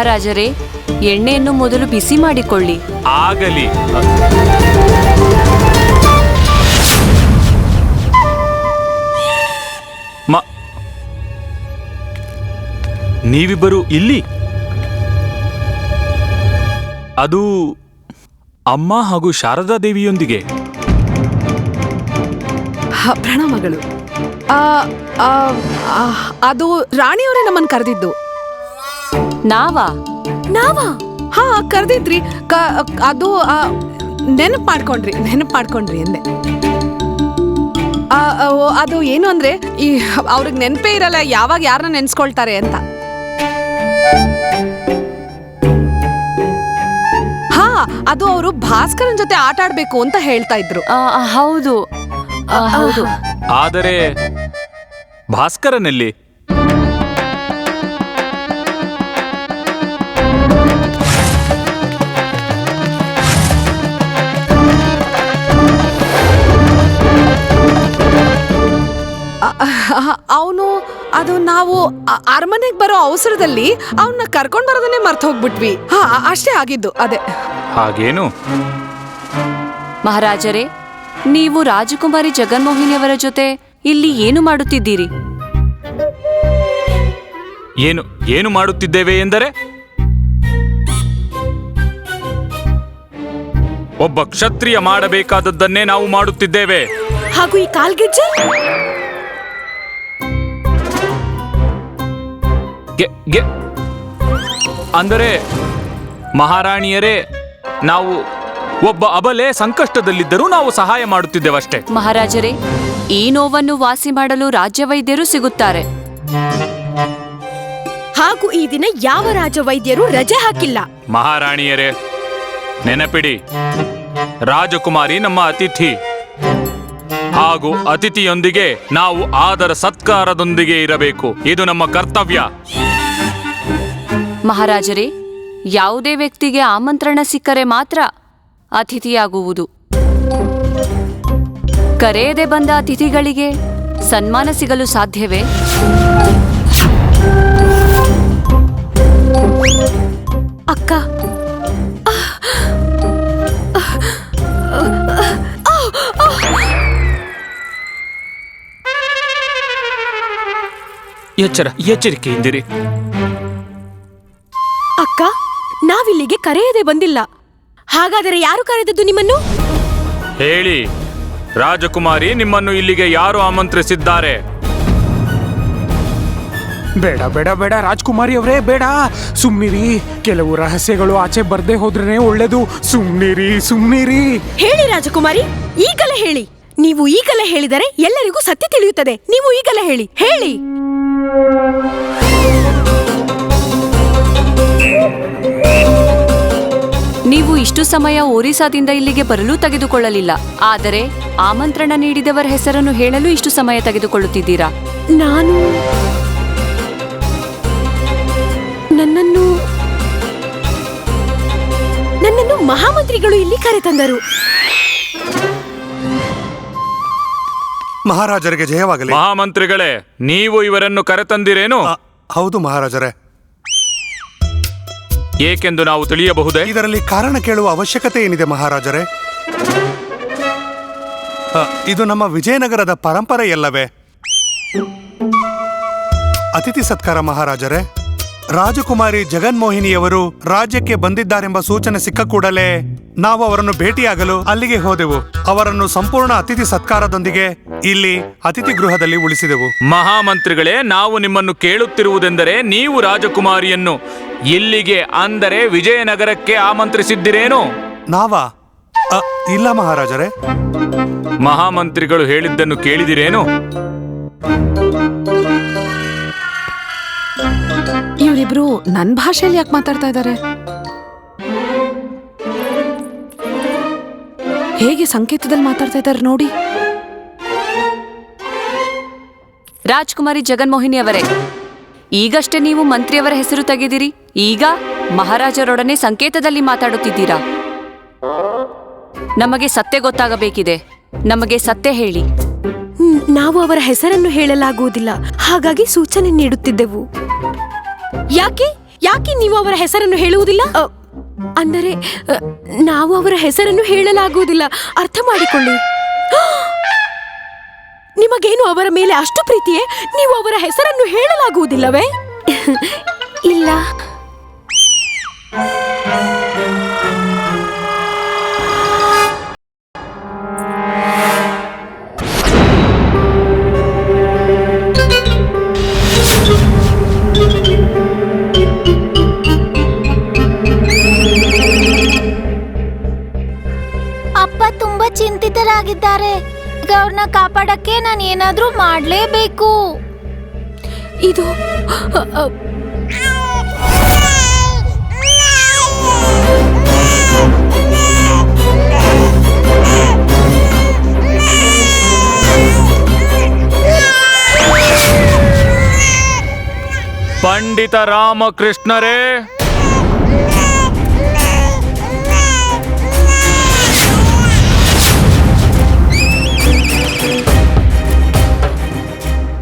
ಮಹಾರಾಜರೇ ಎಣ್ಣೆಯನ್ನು ಮೊದಲು ಬಿಸಿ ಮಾಡಿಕೊಳ್ಳಿ. ಆಗಲಿ. ಮ ನೀವಿಬ್ಬರು ಇಲ್ಲಿ? ಅದು ಅಮ್ಮ ಹಾಗೂ ಶಾರದಾ ದೇವಿಯೊಂದಿಗೆ. ಹ, ಪ್ರಣಾಮಗಳು. ಆ, ಆ, ಆ, ಅದು ರಾಣಿಯವರೇ ನಮ್ಮನ್ನು ಕರೆದಿದ್ದು. ನಾವಾ? ನಾವಾ? ಹಾ ಕರೆದಿದ್ರಿ. ಅದು ನೆನಪು ಮಾಡ್ಕೊಂಡ್ರಿ ನೆನಪು ಮಾಡ್ಕೊಂಡ್ರಿ ಎಂದೆ ಆ, ಆ, ಓ, ಅದು ಏನು ಅಂದ್ರೆ ಈ ಅವ್ರಿಗೆ ನೆನಪೇ ಇರಲ್ಲ ಯಾವಾಗ ಯಾರನ್ನ ನೆನ್ಸ್ಕೊಳ್ತಾರೆ ಅಂತ. ಹಾ ಅದು ಅವರು ಭಾಸ್ಕರನ್ ಜೊತೆ ಆಟ ಆಡ್ಬೇಕು ಅಂತ ಹೇಳ್ತಾ ಇದ್ರು. ಹೌದು. ಆ, ಹೌದು. ಆದರೆ ಭಾಸ್ಕರನಲ್ಲಿ ಅವನು ಅದು ನಾವು ಅರಮನೆಗೆ ಬರೋ ಅವಸರದಲ್ಲಿ ಅವನ್ನ ಕರ್ಕೊಂಡ್ ಬರೋದನ್ನೇ ಮರ್ತ ಹೋಗ್ಬಿಟ್ವಿ. ಹಾ ಅಷ್ಟೇ ಆಗಿದ್ದು ಅದೇ. ಹಾಗೇನು? ಮಹಾರಾಜರೇ ನೀವು ರಾಜಕುಮಾರಿ ಜಗನ್ಮೋಹಿನಿಯವರ ಜೊತೆ ಇಲ್ಲಿ ಏನು ಮಾಡುತ್ತಿದ್ದೀರಿ? ಏನು ಏನು ಮಾಡುತ್ತಿದ್ದೇವೆ ಎಂದರೆ? ಒಬ್ಬ ಕ್ಷತ್ರಿಯ ಮಾಡಬೇಕಾದದ್ದನ್ನೇ ನಾವು ಮಾಡುತ್ತಿದ್ದೇವೆ. ಹಾಗೂ ಈ ಕಾಲ್ಗೆಜ್ಜೆ? ಗೆ- ಗೆ- ಅಂದರೆ ಮಹಾರಾಣಿಯರೇ ನಾವು ಒಬ್ಬ ಅಬಲೆ ಸಂಕಷ್ಟದಲ್ಲಿದ್ದರೂ ನಾವು ಸಹಾಯ ಮಾಡುತ್ತಿದ್ದೇವಷ್ಟೇ. ಮಹಾರಾಜರೇ ಈ ನೋವನ್ನು ವಾಸಿ ಮಾಡಲು ರಾಜ್ಯ ವೈದ್ಯರು ಸಿಗುತ್ತಾರೆ. ಹಾಗೂ ಈ ದಿನ ಯಾವ ರಾಜ ವೈದ್ಯರು ರಜೆ ಹಾಕಿಲ್ಲ. ಮಹಾರಾಣಿಯರೇ ನೆನಪಿಡಿ ರಾಜಕುಮಾರಿ ನಮ್ಮ ಅತಿಥಿ. ಹಾಗೂ ಅತಿಥಿಯೊಂದಿಗೆ ನಾವು ಆದರ ಸತ್ಕಾರದೊಂದಿಗೆ ಇರಬೇಕು. ಇದು ನಮ್ಮ ಕರ್ತವ್ಯ. ಮಹಾರಾಜರೇ ಯಾವುದೇ ವ್ಯಕ್ತಿಗೆ ಆಮಂತ್ರಣ ಸಿಕ್ಕರೆ ಮಾತ್ರ ಅತಿಥಿಯಾಗುವುದು. ಕರೆಯದೆ ಬಂದ ಅತಿಥಿಗಳಿಗೆ ಸನ್ಮಾನ ಸಿಗಲು ಸಾಧ್ಯವೇ? ಅಕ್ಕ ಎಚ್ಚರ ಎಚ್ಚರಿಕೆಯಿಂದಿರಿ. ಅಕ್ಕ ನಾವಿಲ್ಲಿಗೆ ಕರೆಯದೆ ಬಂದಿಲ್ಲ. ಹಾಗಾದರೆ ಯಾರು ಕರೆದದ್ದು ನಿಮ್ಮನ್ನು? ಹೇಳಿ ರಾಜಕುಮಾರಿ ನಿಮ್ಮನ್ನು ಇಲ್ಲಿಗೆ ಯಾರು ಆಮಂತ್ರಿಸಿದ್ದಾರೆ? ಬೇಡ ಬೇಡ ಬೇಡ ರಾಜ್ಕುಮಾರಿ ಅವರೇ ಬೇಡ. ಸುಮ್ನಿರಿ ಕೆಲವು ರಹಸ್ಯಗಳು ಆಚೆ ಬರ್ದೇ ಹೋದ್ರೇನೆ ಒಳ್ಳೇದು. ಸುಮ್ನಿರಿ ಸುಮ್ನಿರಿ. ಹೇಳಿ ರಾಜಕುಮಾರಿ ಈಗಲೇ ಹೇಳಿ. ನೀವು ಈಗಲೇ ಹೇಳಿದರೆ ಎಲ್ಲರಿಗೂ ಸತ್ಯ ತಿಳಿಯುತ್ತದೆ. ನೀವು ಈಗಲೇ ಹೇಳಿ ಹೇಳಿ. ಇಷ್ಟು ಸಮಯ ಒರಿಸ್ಸಾದಿಂದ ಇಲ್ಲಿಗೆ ಬರಲು ತೆಗೆದುಕೊಳ್ಳಲಿಲ್ಲ. ಆದರೆ ಆಮಂತ್ರಣ ನೀಡಿದವರ ಹೆಸರನ್ನು ಹೇಳಲು ಇಷ್ಟು ಸಮಯ ತೆಗೆದುಕೊಳ್ಳುತ್ತಿದ್ದೀರಾ? ನಾನು ನನ್ನನ್ನು ನನ್ನನ್ನು ಮಹಾಮಂತ್ರಿಗಳು ಇಲ್ಲಿ ಕರೆತಂದರು. ಮಹಾರಾಜರಿಗೆ ಜಯವಾಗಲಿ. ಮಹಾಮಂತ್ರಿಗಳೇ ನೀವು ಇವರನ್ನು ಕರೆತಂದಿರೇನು? ಹೌದು ಮಹಾರಾಜರೇ. ಏಕೆಂದು ನಾವು ತಿಳಿಯಬಹುದೇ? ಇದರಲ್ಲಿ ಕಾರಣ ಕೇಳುವ ಅವಶ್ಯಕತೆ ಏನಿದೆ ಮಹಾರಾಜರೇ? ಇದು ನಮ್ಮ ವಿಜಯನಗರದ ಪರಂಪರೆಯಲ್ಲವೇ ಅತಿಥಿ ಸತ್ಕಾರ ಮಹಾರಾಜರೇ ರಾಜಕುಮಾರಿ ಜಗನ್ಮೋಹಿನಿಯವರು ರಾಜ್ಯಕ್ಕೆ ಬಂದಿದ್ದಾರೆಂಬ ಸೂಚನೆ ಸಿಕ್ಕ ಕೂಡಲೇ ನಾವು ಅವರನ್ನು ಭೇಟಿಯಾಗಲು ಅಲ್ಲಿಗೆ ಹೋದೆವು. ಅವರನ್ನು ಸಂಪೂರ್ಣ ಅತಿಥಿ ಸತ್ಕಾರದೊಂದಿಗೆ ಇಲ್ಲಿ ಅತಿಥಿ ಗೃಹದಲ್ಲಿ ಉಳಿಸಿದೆವು. ಮಹಾಮಂತ್ರಿಗಳೇ ನಾವು ನಿಮ್ಮನ್ನು ಕೇಳುತ್ತಿರುವುದೆಂದರೆ ನೀವು ರಾಜಕುಮಾರಿಯನ್ನು ಇಲ್ಲಿಗೆ ಅಂದರೆ ವಿಜಯನಗರಕ್ಕೆ ಆಮಂತ್ರಿಸಿದ್ದಿರೇನು? ನಾವಾ? ಅ, ಇಲ್ಲ ಮಹಾರಾಜರೇ. ಮಹಾಮಂತ್ರಿಗಳು ಹೇಳಿದ್ದನ್ನು ಕೇಳಿದಿರೇನು? ಇವರಿಬ್ರು ನನ್ನ ಭಾಷೆಯಲ್ಲಿ ಯಾಕೆ ಮಾತಾಡ್ತಾ ಇದ್ದಾರೆ? ಹೇಗೆ ಸಂಕೇತದಲ್ಲಿ ಮಾತಾಡ್ತಾ ಇದ್ದಾರೆ ನೋಡಿ. ರಾಜ್ಕುಮಾರಿ ಜಗನ್ಮೋಹಿನಿ ಅವರೇ ಈಗಷ್ಟೇ ನೀವು ಮಂತ್ರಿಯವರ ಹೆಸರು ತೆಗೆದಿರಿ. ಈಗ ಮಹಾರಾಜರೊಡನೆ ಸಂಕೇತದಲ್ಲಿ ಮಾತಾಡುತ್ತಿದ್ದೀರಾ? ನಮಗೆ ಸತ್ಯ ಗೊತ್ತಾಗಬೇಕಿದೆ. ನಮಗೆ ಸತ್ಯ ಹೇಳಿ. ನಾವು ಅವರ ಹೆಸರನ್ನು ಹೇಳಲಾಗುವುದಿಲ್ಲ. ಹಾಗಾಗಿ ಸೂಚನೆ ನೀಡುತ್ತಿದ್ದೆವು. ಯಾಕೆ? ಯಾಕೆ ನೀವು ಅವರ ಹೆಸರನ್ನು ಹೇಳುವುದಿಲ್ಲ? ಅಂದರೆ ನಾವು ಅವರ ಹೆಸರನ್ನು ಹೇಳಲಾಗುವುದಿಲ್ಲ. ಅರ್ಥ ಮಾಡಿಕೊಳ್ಳಿ. ನಿಮಗೇನು ಅವರ ಮೇಲೆ ಅಷ್ಟು ಪ್ರೀತಿಯೇ? ನೀವು ಅವರ ಹೆಸರನ್ನು ಹೇಳಲಾಗುವುದಿಲ್ಲವೇ? ಇಲ್ಲ. ಅಪ್ಪ ತುಂಬಾ ಚಿಂತಿತರಾಗಿದ್ದಾರೆ. ಈಗ ಅವ್ರನ್ನ ಕಾಪಾಡಕ್ಕೆ ನಾನು ಏನಾದ್ರೂ ಮಾಡಲೇಬೇಕು. ಇದು ಪಂಡಿತ ರಾಮಕೃಷ್ಣರೇ.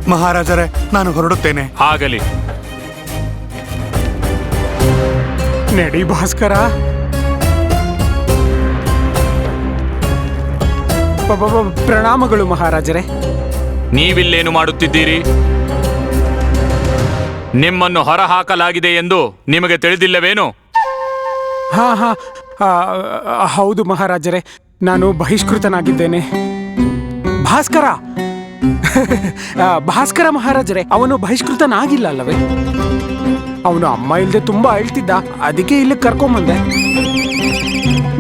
ಮಹಾರಾಜರೇ ನಾನು ಹೊರಡುತ್ತೇನೆ. ಆಗಲಿ. ನಡಿ ಭಾಸ್ಕರ. ಪ್ರಣಾಮಗಳು ಮಹಾರಾಜರೇ. ನೀವಿಲ್ಲೇನು ಮಾಡುತ್ತಿದ್ದೀರಿ? ನಿಮ್ಮನ್ನು ಹೊರಹಾಕಲಾಗಿದೆ ಎಂದು ನಿಮಗೆ ತಿಳಿದಿಲ್ಲವೇನು? ಹಾ ಹಾ ಹೌದು ಮಹಾರಾಜರೇ ನಾನು ಬಹಿಷ್ಕೃತನಾಗಿದ್ದೇನೆ. ಭಾಸ್ಕರ! ಆ, ಭಾಸ್ಕರ ಮಹಾರಾಜರೇ ಅವನು ಬಹಿಷ್ಕೃತನಾಗಿಲ್ಲ ಅಲ್ಲವೇ ಅವನು ಅಮ್ಮ ಇಲ್ಲದೆ ತುಂಬಾ ಅಳ್ತಿದ್ದ ಅದಕ್ಕೆ ಇಲ್ಲಿ ಕರ್ಕೊಂಬಂದೆ.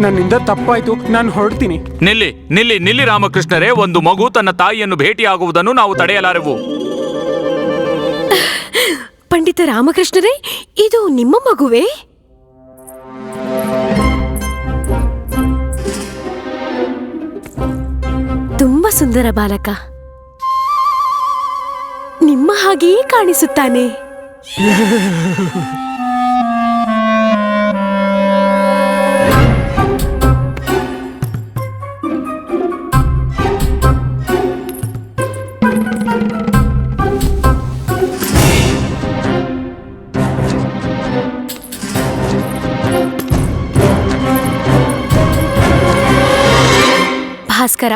ನನ್ನಿಂದ ತಪ್ಪಾಯ್ತು ನಾನು ಹೊರಡ್ತೀನಿ. ನಿಲ್ಲಿ ನಿಲ್ಲಿ ನಿಲ್ಲಿ ರಾಮಕೃಷ್ಣರೇ ಒಂದು ಮಗು ತನ್ನ ತಾಯಿಯನ್ನು ಭೇಟಿಯಾಗುವುದನ್ನು ನಾವು ತಡೆಯಲಾರೆವು. ಪಂಡಿತ ರಾಮಕೃಷ್ಣರೇ ಇದು ನಿಮ್ಮ ಮಗುವೇ? ತುಂಬಾ ಸುಂದರ ಬಾಲಕ. ನಿಮ್ಮ ಹಾಗೆಯೇ ಕಾಣಿಸುತ್ತಾನೆ. ಭಾಸ್ಕರ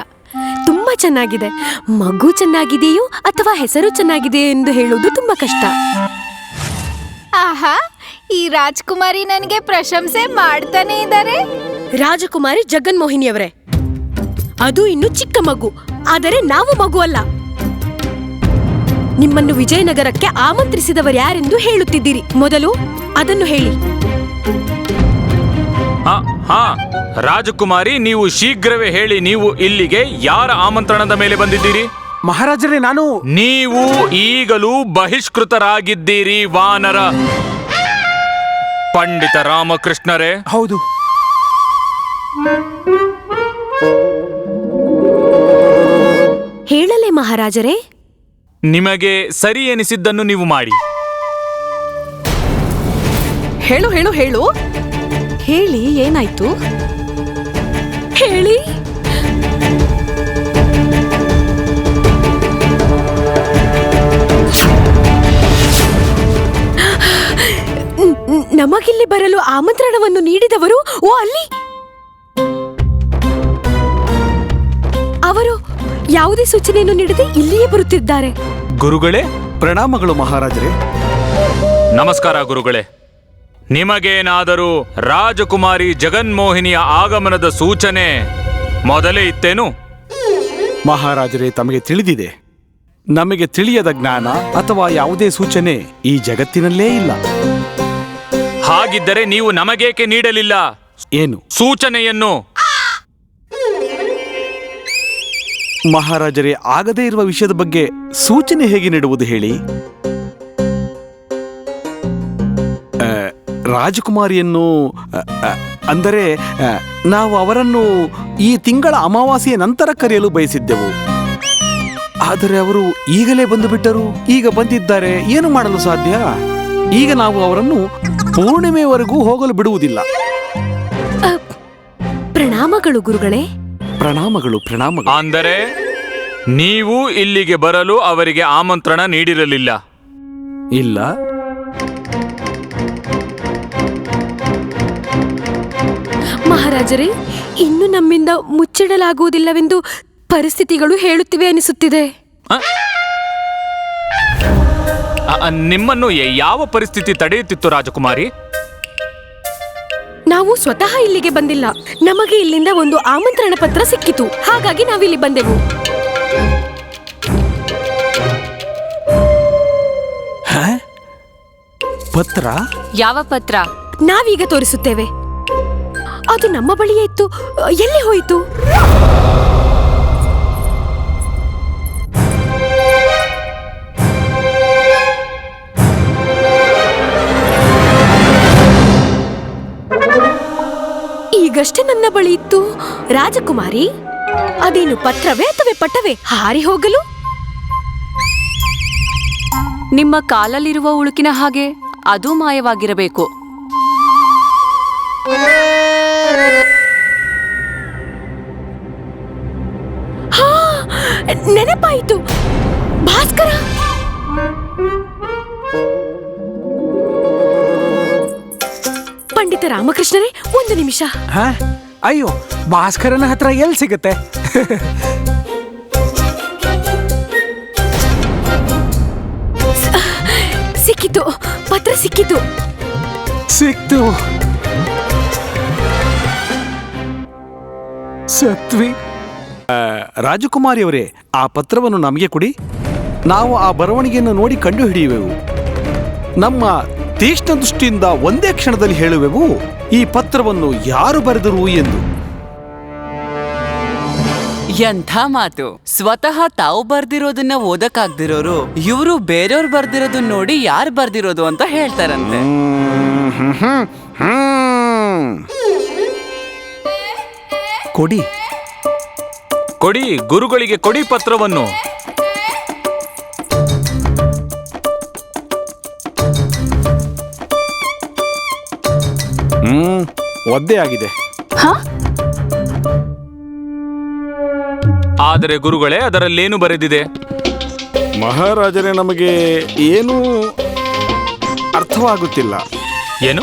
ತುಂಬಾ ಚೆನ್ನಾಗಿದೆ. ಮಗು ಚೆನ್ನಾಗಿದೆಯೋ ಅಥವಾ ಹೆಸರು ಚೆನ್ನಾಗಿದೆ ಎಂದು ಹೇಳುವುದು ತುಂಬಾ ಕಷ್ಟ. ಆಹಾ ಈ ರಾಜ್ಕುಮಾರಿ ನನಗೆ ಪ್ರಶಂಸೆ ಮಾಡ್ತಾನೆ ಇದ್ದಾರೆ ರಾಜಕುಮಾರಿ ಜಗನ್ಮೋಹಿನಿಯವರೇ. ಅದು ಇನ್ನು ಚಿಕ್ಕ ಮಗು ಆದರೆ ನಾವು ಮಗು ಅಲ್ಲ. ನಿಮ್ಮನ್ನು ವಿಜಯನಗರಕ್ಕೆ ಆಮಂತ್ರಿಸಿದವರು ಯಾರೆಂದು ಹೇಳುತ್ತಿದ್ದೀರಿ? ಮೊದಲು ಅದನ್ನು ಹೇಳಿ. ಹಾ ಹಾ. ರಾಜಕುಮಾರಿ ನೀವು ಶೀಘ್ರವೇ ಹೇಳಿ ನೀವು ಇಲ್ಲಿಗೆ ಯಾರ ಆಮಂತ್ರಣದ ಮೇಲೆ ಬಂದಿದ್ದೀರಿ? ಮಹಾರಾಜರೇ ನಾನು ನೀವು ಈಗಲೂ ಬಹಿಷ್ಕೃತರಾಗಿದ್ದೀರಿ ವಾನರ. ಪಂಡಿತ ರಾಮಕೃಷ್ಣರೇ. ಹೌದು. ಹೇಳಲೇ ಮಹಾರಾಜರೇ. ನಿಮಗೆ ಸರಿ ಎನಿಸಿದ್ದನ್ನು ನೀವು ಮಾಡಿ. ಹೇಳು ಹೇಳು ಹೇಳು. ಹೇಳಿ ಏನಾಯ್ತು? ಹೇಳಿ? ನಮಗಿಲ್ಲಿ ಬರಲು ಆಮಂತ್ರಣವನ್ನು ನೀಡಿದವರು ಓ ಅಲ್ಲಿ! ಅವರು ಯಾವುದೇ ಸೂಚನೆಯನ್ನು ನೀಡದೆ ಇಲ್ಲಿಯೇ ಬರುತ್ತಿದ್ದಾರೆ. ಗುರುಗಳೇ ಪ್ರಣಾಮಗಳು ಮಹಾರಾಜರೇ. ನಮಸ್ಕಾರ ಗುರುಗಳೇ. ನಿಮಗೇನಾದರೂ ರಾಜಕುಮಾರಿ ಜಗನ್ಮೋಹಿನಿಯ ಆಗಮನದ ಸೂಚನೆ ಮೊದಲೇ ಇತ್ತೇನು? ಮಹಾರಾಜರೇ ತಮಗೆ ತಿಳಿದಿದೆ. ನಮಗೆ ತಿಳಿಯದ ಜ್ಞಾನ ಅಥವಾ ಯಾವುದೇ ಸೂಚನೆ ಈ ಜಗತ್ತಿನಲ್ಲೇ ಇಲ್ಲ. ಹಾಗಿದ್ದರೆ ನೀವು ನಮಗೇಕೆ ನೀಡಲಿಲ್ಲ? ಏನು? ಸೂಚನೆಯನ್ನು. ಮಹಾರಾಜರೇ ಆಗದೇ ಇರುವ ವಿಷಯದ ಬಗ್ಗೆ ಸೂಚನೆ ಹೇಗೆ ನೀಡುವುದು ಹೇಳಿ? ರಾಜಕುಮಾರಿಯನ್ನು ಅಂದರೆ ನಾವು ಅವರನ್ನು ಈ ತಿಂಗಳ ಅಮಾವಾಸ್ಯೆಯ ನಂತರ ಕರೆಯಲು ಬಯಸಿದ್ದೆವು. ಆದರೆ ಅವರು ಈಗಲೇ ಬಂದು ಬಿಟ್ಟರು ಈಗ ಬಂದಿದ್ದಾರೆ. ಏನು ಮಾಡಲು ಸಾಧ್ಯ? ಈಗ ನಾವು ಅವರನ್ನು ಪೂರ್ಣಿಮೆವರೆಗೂ ಹೋಗಲು ಬಿಡುವುದಿಲ್ಲ. ಪ್ರಣಾಮಗಳು ಗುರುಗಳೇ. ಪ್ರಣಾಮಗಳು ಪ್ರಣಾಮಗಳು. ಅಂದರೆ ನೀವು ಇಲ್ಲಿಗೆ ಬರಲು ಅವರಿಗೆ ಆಮಂತ್ರಣ ನೀಡಿರಲಿಲ್ಲ. ಇಲ್ಲ. ಮಹಾರಾಜರೇ ಇನ್ನು ನಮ್ಮಿಂದ ಮುಚ್ಚಿಡಲಾಗುವುದಿಲ್ಲವೆಂದು ಪರಿಸ್ಥಿತಿಗಳು ಹೇಳುತ್ತಿವೆ ಅನಿಸುತ್ತಿದೆ. ನಿಮ್ಮನ್ನು ಯಾವ ಪರಿಸ್ಥಿತಿ ತಡೆಯುತ್ತಿತ್ತು ರಾಜಕುಮಾರಿ? ನಾವು ಸ್ವತಃ ಇಲ್ಲಿಗೆ ಬಂದಿಲ್ಲ. ನಮಗೆ ಇಲ್ಲಿಂದ ಒಂದು ಆಮಂತ್ರಣ ಪತ್ರ ಸಿಕ್ಕಿತು. ಹಾಗಾಗಿ ನಾವಿಲ್ಲಿ ಬಂದೆವು. ಪತ್ರ? ಯಾವ ಪತ್ರ? ನಾವೀಗ ತೋರಿಸುತ್ತೇವೆ. ಅದು ನಮ್ಮ ಬಳಿಯೇ ಇತ್ತು. ಎಲ್ಲಿ ಹೋಯಿತು? ಈಗಷ್ಟೇ ನನ್ನ ಬಳಿ ಇತ್ತು. ರಾಜಕುಮಾರಿ, ಅದೇನು ಪತ್ರವೇ ಅಥವಾ ಪಟ್ಟವೇ ಹಾರಿ ಹೋಗಲು? ನಿಮ್ಮ ಕಾಲಲ್ಲಿರುವ ಉಳುಕಿನ ಹಾಗೆ ಅದು ಮಾಯವಾಗಿರಬೇಕು. ನೆನಪಾಯಿತು. ಭಾಸ್ಕರ. ಪಂಡಿತ ರಾಮಕೃಷ್ಣರೇ ಒಂದು ನಿಮಿಷ. ಹಾ? ಅಯ್ಯೋ ಭಾಸ್ಕರನ ಹತ್ರ ಎಲ್ಲಿ ಸಿಗುತ್ತೆ? ಸಿಕ್ಕಿತು. ಪತ್ರ ಸಿಕ್ಕಿತು. ಸಿಕ್ತು. ಸತ್ವಿ. ರಾಜಕುಮಾರಿಯವರೇ ಆ ಪತ್ರವನ್ನು ನಮಗೆ ಕೊಡಿ. ನಾವು ಆ ಬರವಣಿಗೆಯನ್ನು ನೋಡಿ ಕಂಡು ಹಿಡಿಯುವೆವು ನಮ್ಮ ತೀಕ್ಷ್ಣ ದೃಷ್ಟಿಯಿಂದ ಒಂದೇ ಕ್ಷಣದಲ್ಲಿ ಹೇಳುವೆವು ಈ ಪತ್ರವನ್ನು ಯಾರು ಬರೆದರು ಎಂದು. ಎಂಥ ಮಾತು. ಸ್ವತಃ ತಾವು ಬರ್ದಿರೋದನ್ನ ಓದಕ್ಕಾಗ್ದಿರೋರು ಇವರು ಬೇರೆಯವ್ರು ಬರ್ದಿರೋದನ್ನ ನೋಡಿ ಯಾರು ಬರ್ದಿರೋದು ಅಂತ ಹೇಳ್ತಾರಂತೆ. ಹ್ಮ್, ಹ್ಮ್, ಹ್ಮ್. ಕೊಡಿ. ಕೊಡಿ ಗುರುಗಳಿಗೆ ಕೊಡಿ ಪತ್ರವನ್ನು. ಹ್ಮ್ ಒದ್ದೆ ಆಗಿದೆ. ಆದರೆ ಗುರುಗಳೇ ಅದರಲ್ಲೇನು ಬರೆದಿದೆ? ಮಹಾರಾಜರೇ ನಮಗೆ ಏನೂ ಅರ್ಥವಾಗುತ್ತಿಲ್ಲ. ಏನು?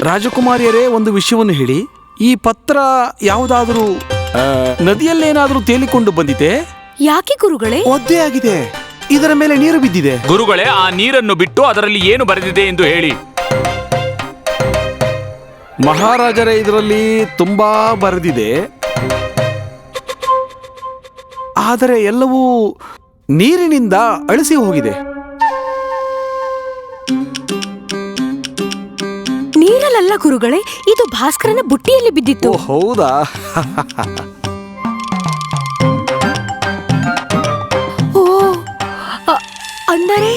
ರಾಜಕುಮಾರಿಯರೇ ಒಂದು ವಿಷಯವನ್ನು ಹೇಳಿ. ಈ ಪತ್ರ ಯಾವುದಾದರೂ ನದಿಯಲ್ಲೇನಾದ್ರೂ ತೇಲಿಕೊಂಡು ಬಂದಿದೆ? ಯಾಕೆ ಗುರುಗಳೇ? ಒದ್ದೆ ಆಗಿದೆ. ಇದರ ಮೇಲೆ ನೀರು ಬಿದ್ದಿದೆ. ಗುರುಗಳೇ ಆ ನೀರನ್ನು ಬಿಟ್ಟು ಅದರಲ್ಲಿ ಏನು ಬರೆದಿದೆ ಎಂದು ಹೇಳಿ. ಮಹಾರಾಜರೇ ಇದರಲ್ಲಿ ತುಂಬಾ ಬರೆದಿದೆ. ಆದರೆ ಎಲ್ಲವೂ ನೀರಿನಿಂದ ಅಳಿಸಿ ಹೋಗಿದೆ. ನೀರಲ್ಲ ಗುರುಗಳೇ ಇದು ಭಾಸ್ಕರನ ಬುಟ್ಟಿಯಲ್ಲಿ ಬಿದ್ದಿತ್ತು. ಹೌದಾ? ಓ ಅ- ಅಂದರೆ?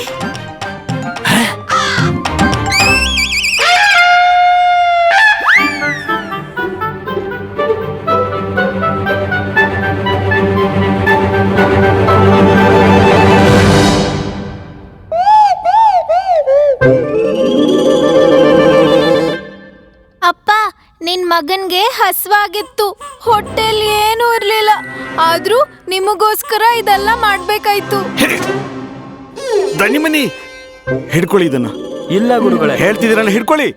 ಹಸ್ವಾಗಿತ್ತು. ಹೊಟ್ಟೆಲ್ ಏನೂ ಇರ್ಲಿಲ್ಲ. ಆದ್ರೂ ನಿಮಗೋಸ್ಕರ ಇದೆಲ್ಲ ಮಾಡ್ಬೇಕಾಯ್ತು. ದಣಿಮನಿ ಹಿಡ್ಕೊಳ್ಳಿ ಇದನ್ನ. ಇಲ್ಲ ಗುರುಗಳೇ. ಹೇಳ್ತಿದ್ದೀರಲ್ಲ ಹಿಡ್ಕೊಳ್ಳಿ.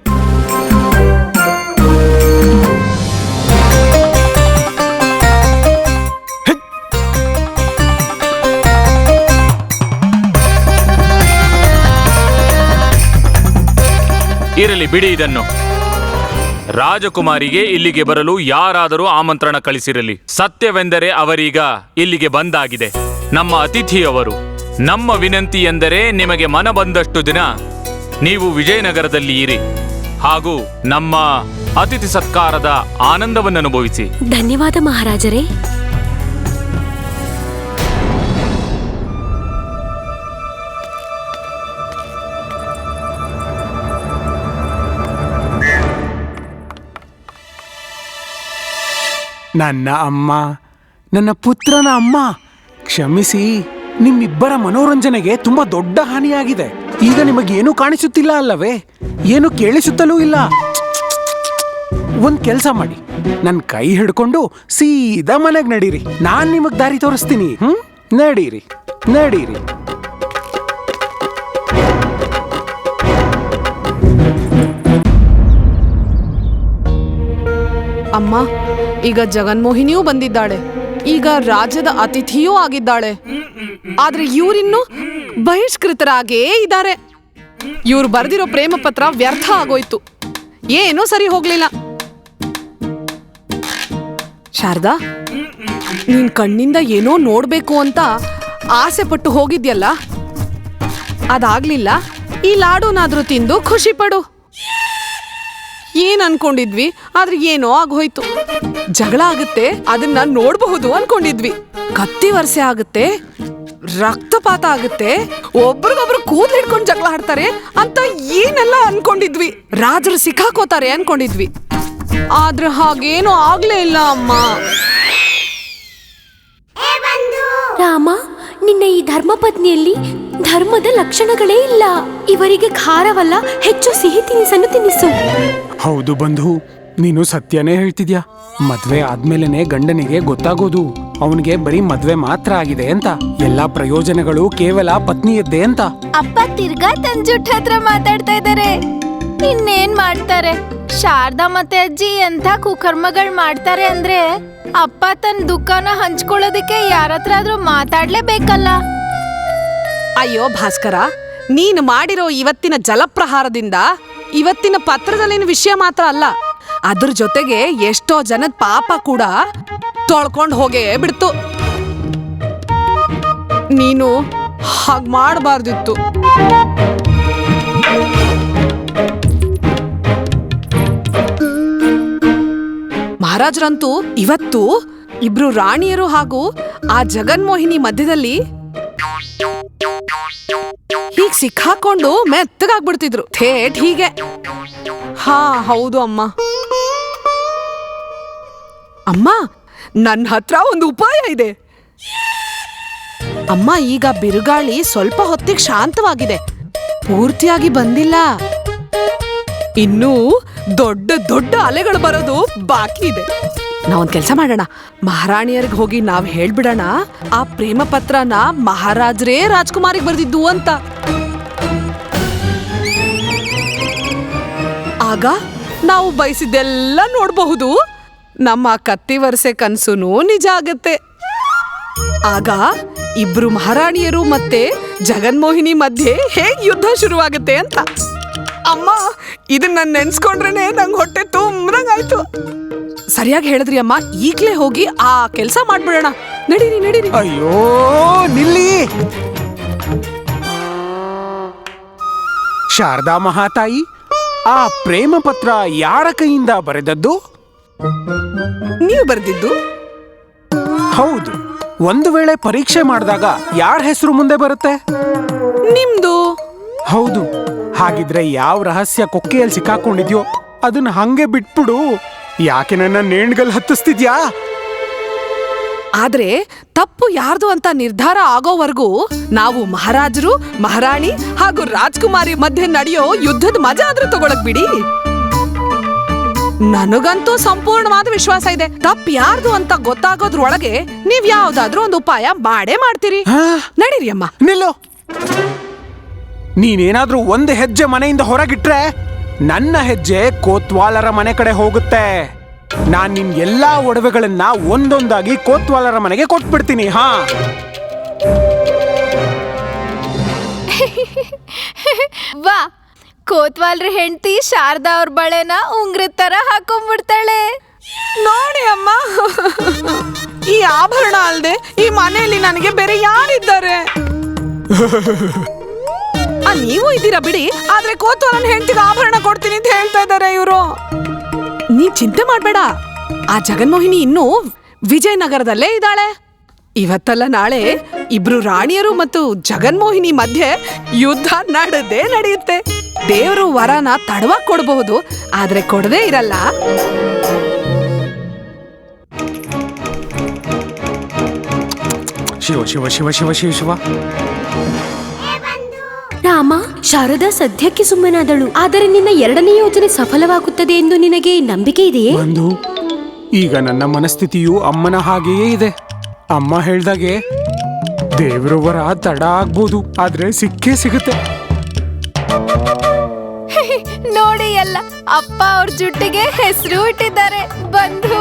ಇರಲಿ ಬಿಡಿ ಇದನ್ನು. ರಾಜಕುಮಾರಿಗೆ ಇಲ್ಲಿಗೆ ಬರಲು ಯಾರಾದರೂ ಆಮಂತ್ರಣ ಕಳಿಸಿರಲಿ. ಸತ್ಯವೆಂದರೆ ಅವರೀಗ ಇಲ್ಲಿಗೆ ಬಂದಾಗಿದೆ. ನಮ್ಮ ಅತಿಥಿಯವರು, ನಮ್ಮ ವಿನಂತಿ ಎಂದರೆ ನಿಮಗೆ ಮನ ಬಂದಷ್ಟು ದಿನ ನೀವು ವಿಜಯನಗರದಲ್ಲಿ ಇರಿ. ಹಾಗೂ ನಮ್ಮ ಅತಿಥಿ ಸತ್ಕಾರದ ಆನಂದವನ್ನು ಅನುಭವಿಸಿ ಧನ್ಯವಾದ ಮಹಾರಾಜರೇ. ನನ್ನ ಅಮ್ಮ, ನನ್ನ ಪುತ್ರನ ಅಮ್ಮ, ಕ್ಷಮಿಸಿ, ನಿಮ್ಮಿಬ್ಬರ ಮನೋರಂಜನೆಗೆ ತುಂಬಾ ದೊಡ್ಡ ಹಾನಿಯಾಗಿದೆ. ಈಗ ನಿಮಗೇನು ಕಾಣಿಸುತ್ತಿಲ್ಲ ಅಲ್ಲವೇ? ಏನು ಕೇಳಿಸುತ್ತಲೂ ಇಲ್ಲ. ಒಂದ್ ಕೆಲಸ ಮಾಡಿ. ನನ್ನ ಕೈ ಹಿಡ್ಕೊಂಡು ಸೀದಾ ಮನೆಗೆ ನಡೀರಿ. ನಾನ್ ನಿಮಗ್ ದಾರಿ ತೋರಿಸ್ತೀನಿ. ಹ್ಮ್? ನಡೀರಿ. ನಡೀರಿ. ಅಮ್ಮ ಈಗ ಜಗನ್ಮೋಹಿನಿಯೂ ಬಂದಿದ್ದಾಳೆ. ಈಗ ರಾಜ್ಯದ ಅತಿಥಿಯೂ ಆಗಿದ್ದಾಳೆ. ಆದ್ರೆ ಇವರಿನ್ನು ಬಹಿಷ್ಕೃತರಾಗೇ ಇದ್ದಾರೆ. ಇವ್ರು ಬರೆದಿರೋ ಪ್ರೇಮ ಪತ್ರ ವ್ಯರ್ಥ ಆಗೋಯ್ತು. ಏನೂ ಸರಿ ಹೋಗ್ಲಿಲ್ಲ. ಶಾರದಾ, ನೀನ್ ಕಣ್ಣಿಂದ ಏನೋ ನೋಡ್ಬೇಕು ಅಂತ ಆಸೆ ಪಟ್ಟು ಹೋಗಿದ್ಯಲ್ಲ? ಅದಾಗ್ಲಿಲ್ಲ. ಈ ಲಾಡುನಾದ್ರೂ ತಿಂದು ಖುಷಿ ಪಡು. ಏನ್ ಅನ್ಕೊಂಡಿದ್ವಿ? ಆದ್ರೆ ಏನೋ ಆಗೋಯ್ತು. ಜಗಳ ಆಗುತ್ತೆ, ಅದನ್ನ ನೋಡಬಹುದು ಅನ್ಕೊಂಡಿದ್ವಿ. ಕತ್ತಿ ವರ್ಷೆ ಆಗುತ್ತೆ, ರಕ್ತಪಾತ ಆಗುತ್ತೆ, ಒಬ್ರಿಗೊಬ್ರು ಕೂದಲು ಹಿಡ್ಕೊಂಡು ಜಗಳ ಆಡ್ತಾರೆ ಅಂತ ಏನೆಲ್ಲ ಅನ್ಕೊಂಡಿದ್ವಿ. ರಾಜರು ಸಿಕ್ಕಾಕೋತಾರೆ ಅನ್ಕೊಂಡಿದ್ವಿ. ಆದ್ರೆ ಹಾಗೇನು ಆಗ್ಲೇ ಇಲ್ಲ, ಅಮ್ಮ. ರಾಮ, ನಿನ್ನ ಈ ಧರ್ಮಪತ್ನಿಯಲ್ಲಿ ಧರ್ಮದ ಲಕ್ಷಣಗಳೇ ಇಲ್ಲ. ಇವರಿಗೆ ಖಾರವಲ್ಲ ಹೆಚ್ಚು ಸಿಹಿ ತಿನಿಸನ್ನು ತಿನ್ನಿಸು. ಹೌದು ಬಂಧು ನೀನು ಸತ್ಯನೇ ಹೇಳ್ತಿದ್ಯಾ? ಮದ್ವೆ ಆದ್ಮೇಲೆನೆ ಗಂಡನಿಗೆ ಗೊತ್ತಾಗೋದು. ಅವನಿಗೆ ಬರೀ ಮದ್ವೆ ಮಾತ್ರ ಆಗಿದೆ ಅಂತ. ಎಲ್ಲಾ ಪ್ರಯೋಜನಗಳು ಕೇವಲ ಪತ್ನಿಯದ್ದೇ ಅಂತ. ಅಪ್ಪ ತಿರ್ಗಾ ತನ್ ಜುಟ್ ಹತ್ರ ಮಾತಾಡ್ತಾ ಇದಾರೆ. ಇನ್ನೇನ್ ಮಾಡ್ತಾರೆ? ಶಾರದಾ ಮತ್ತೆ ಅಜ್ಜಿ ಎಂಥ ಕುಕರ್ಮಗಳ್ ಮಾಡ್ತಾರೆ ಅಂದ್ರೆ ಅಪ್ಪ ತನ್ನ ದುಃಖನ ಹಂಚ್ಕೊಳ್ಳೋದಕ್ಕೆ ಯಾರತ್ರ ಆದ್ರೂ ಮಾತಾಡ್ಲೇಬೇಕಲ್ಲ. ಅಯ್ಯೋ ಭಾಸ್ಕರ, ನೀನು ಮಾಡಿರೋ ಇವತ್ತಿನ ಜಲಪ್ರಹಾರದಿಂದ ಇವತ್ತಿನ ಪತ್ರದಲ್ಲಿನ ವಿಷಯ ಮಾತ್ರ ಅಲ್ಲ, ಅದ್ರ ಜೊತೆಗೆ ಎಷ್ಟೋ ಜನದ ಪಾಪ ಕೂಡ ತೊಳ್ಕೊಂಡು ಹೋಗೇ ಬಿಡ್ತು. ನೀನು ಹಾಗ್ ಮಾಡಬಾರ್ದಿತ್ತು. ಮಹಾರಾಜರಂತೂ ಇವತ್ತು ಇಬ್ರು ರಾಣಿಯರು ಹಾಗೂ ಆ ಜಗನ್ಮೋಹಿನಿ ಮಧ್ಯದಲ್ಲಿ ಸಿಕ್ಕಾಕೊಂಡು ಮೆತ್ತಗಾಗ್ಬಿಡ್ತಿದ್ರು. ಥೇಟ್ ಹೀಗೆ. ಹಾ, ಹೌದು ಅಮ್ಮ. ಅಮ್ಮ ನನ್ನ ಹತ್ರ ಒಂದು ಉಪಾಯ ಇದೆ. ಅಮ್ಮ, ಈಗ ಬಿರುಗಾಳಿ ಸ್ವಲ್ಪ ಹೊತ್ತಿಗೆ ಶಾಂತವಾಗಿದೆ. ಪೂರ್ತಿಯಾಗಿ ಬಂದಿಲ್ಲ. ಇನ್ನೂ ದೊಡ್ಡ ದೊಡ್ಡ ಅಲೆಗಳು ಬರೋದು ಬಾಕಿ ಇದೆ. ನಾವೊಂದು ಕೆಲಸ ಮಾಡೋಣ. ಮಹಾರಾಣಿಯರಿಗೆ ಹೋಗಿ ನಾವ್ ಹೇಳ್ಬಿಡೋಣ. ಆ ಪ್ರೇಮ ಪತ್ರನ ಮಹಾರಾಜರೇ ರಾಜ್ಕುಮಾರಿಗೆ ಬರ್ದಿದ್ದು ಅಂತ. ಆಗ ನಾವು ಬಯಸಿದ್ದೆಲ್ಲ ನೋಡಬಹುದು. ನಮ್ಮ ಕತ್ತಿ ಕನ್ಸುನು ನಿಜ ಆಗತ್ತೆ. ಆಗ ಇಬ್ರು ಮಹಾರಾಣಿಯರು ಮತ್ತೆ ಜಗನ್ಮೋಹಿನಿ ಮಧ್ಯೆ ಹೇಗ್ ಯುದ್ಧ ಶುರುವಾಗುತ್ತೆ ಅಂತ. ಅಮ್ಮ, ಇದನ್ನ ನೆನ್ಸ್ಕೊಂಡ್ರೇನೆ ನಂಗೆ ಹೊಟ್ಟೆ ತುಂಬ್ರಂಗಾಯ್ತು ಸರಿಯಾಗಿ ಹೇಳಿದ್ರಿ ಅಮ್ಮ, ಈಗ್ಲೇ ಹೋಗಿ ಆ ಕೆಲಸ ಮಾಡ್ಬಿಡೋಣ. ನಡೀರಿ ನಡೀರಿ. ಅಯ್ಯೋ, ನಿಲ್ಲಿ. ಶಾರದಾ ಮಹಾತಾಯಿ ಆ ಪ್ರೇಮ ಪತ್ರ ಯಾರ ಕೈಯಿಂದ ಬರೆದದ್ದು? ನೀವು ಬರೆದಿದ್ದು? ಹೌದು ಒಂದು ವೇಳೆ ಪರೀಕ್ಷೆ ಮಾಡಿದಾಗ ಯಾರ ಹೆಸರು ಮುಂದೆ ಬರುತ್ತೆ? ನಿಮ್ದು? ಹೌದು ಹಾಗಿದ್ರೆ ಯಾವ ರಹಸ್ಯ ಕೊಕ್ಕೆಯಲ್ಲಿ ಸಿಕ್ಕಾಕೊಂಡಿದ್ಯೋ ಅದನ್ನ ಹಂಗೆ ಬಿಟ್ಬಿಡು. ಯಾಕೆ ನನ್ನ ನೇಣ್ಗಲ್ ಹತ್ತಿಸ್ತಿದ್ಯಾ? ಆದ್ರೆ ತಪ್ಪು ಯಾರ್ದು ಅಂತ ನಿರ್ಧಾರ ಆಗೋವರೆಗೂ ನಾವು ಮಹಾರಾಜರು ಮಹಾರಾಣಿ ಹಾಗೂ ರಾಜ್ಕುಮಾರಿ ಮಧ್ಯೆ ನಡೆಯೋ ಯುದ್ಧದ ಮಜಾ ಆದ್ರೂ ತಗೊಳಕ್ ಬಿಡಿ. ನನಗಂತೂ ಸಂಪೂರ್ಣವಾದ ವಿಶ್ವಾಸ ಇದೆ. ತಪ್ಪು ಯಾರ್ದು ಅಂತ ಗೊತ್ತಾಗೋದ್ರೊಳಗೆ ನೀವ್ ಯಾವ್ದಾದ್ರೂ ಒಂದು ಉಪಾಯ ಮಾಡೇ ಮಾಡ್ತೀರಿ. ಹಾ? ನಡೀರಿ ಅಮ್ಮ. ನಿಲ್ಲು. ನೀನೇನಾದ್ರೂ ಒಂದು ಹೆಜ್ಜೆ ಮನೆಯಿಂದ ಹೊರಗಿಟ್ರೆ ನನ್ನ ಹೆಜ್ಜೆ ಕೋತ್ವಾಲರ ಮನೆ ಕಡೆ ಹೋಗುತ್ತೆ. ನಾನ್ ನಿನ್ ಎಲ್ಲಾ ಒಡವೆಗಳನ್ನ ಒಂದೊಂದಾಗಿ ಕೋತ್ವಾಲರ ಮನೆಗೆ ಕೊಟ್ಬಿಡ್ತೀನಿ ಹಾ? ವಾ ಕೋತ್ವಾಲ್ರ ಹೆಂಡತಿ ಶಾರದಾ ಅವ್ರ ಬಳೆನ ಉಂಗ್ರದ ತರ ಹಾಕೊಂಡ್ಬಿಡ್ತಾಳೆ ನೋಡಿ ಅಮ್ಮ ಈ ಆಭರಣ ಅಲ್ಲದೆ ಈ ಮನೆಯಲ್ಲಿ ನನಗೆ ಬೇರೆ ಯಾರಿದ್ದಾರೆ? ಆ, ನೀವು ಇದ್ದೀರಾ ಬಿಡಿ ಆದ್ರೆ ಕೋತ್ವಾಲನ್ ನನ್ನ ಹೆಂಡತಿಗೆ ಆಭರಣ ಕೊಡ್ತೀನಿ ಅಂತ ಹೇಳ್ತಾ ಇದ್ದಾರೆ ಇವರು. ನೀ ಚಿಂತೆ ಮಾಡ್ಬೇಡ. ಆ ಜಗನ್ಮೋಹಿನಿ ಇನ್ನೂ ವಿಜಯನಗರದಲ್ಲೇ ಇದ್ದಾಳೆ. ಇವತ್ತಲ್ಲ ನಾಳೆ ಇಬ್ರು ರಾಣಿಯರು ಮತ್ತು ಜಗನ್ಮೋಹಿನಿ ಮಧ್ಯೆ ಯುದ್ಧ ನಡೆದೇ ನಡೆಯುತ್ತೆ. ದೇವರು ವರನ ತಡವಾಗಿ ಕೊಡಬಹುದು, ಆದ್ರೆ ಕೊಡದೇ ಇರಲ್ಲ. ಶಿವ ಶಿವ ಶಿವ ಶಿವ ಶಿವ ಶಿವ. ಶಾರದಾ ಸದ್ಯಕ್ಕೆ ಸುಮ್ಮನಾದಳು. ಆದರೆ ನಿನ್ನ ಎರಡನೇ ಯೋಜನೆ ಸಫಲವಾಗುತ್ತದೆ ಎಂದು ನಿನಗೆ ನಂಬಿಕೆ ಇದೆಯೇ? ಬಂಧು ಈಗ ನನ್ನ ಮನಸ್ಥಿತಿಯು ಅಮ್ಮನ ಹಾಗೆಯೇ ಇದೆ. ಅಮ್ಮ ಹೇಳ್ದಾಗೆ ದೇವರ ವರ ತಡ ಆಗ್ಬೋದು ಆದ್ರೆ ಸಿಕ್ಕೇ ಸಿಗುತ್ತೆ. ನೋಡಿ ಅಲ್ಲ ಅಪ್ಪ ಅವ್ರ ಜುಟ್ಟಿಗೆ ಹೆಸರು ಇಟ್ಟಿದ್ದಾರೆ ಬಂಧು.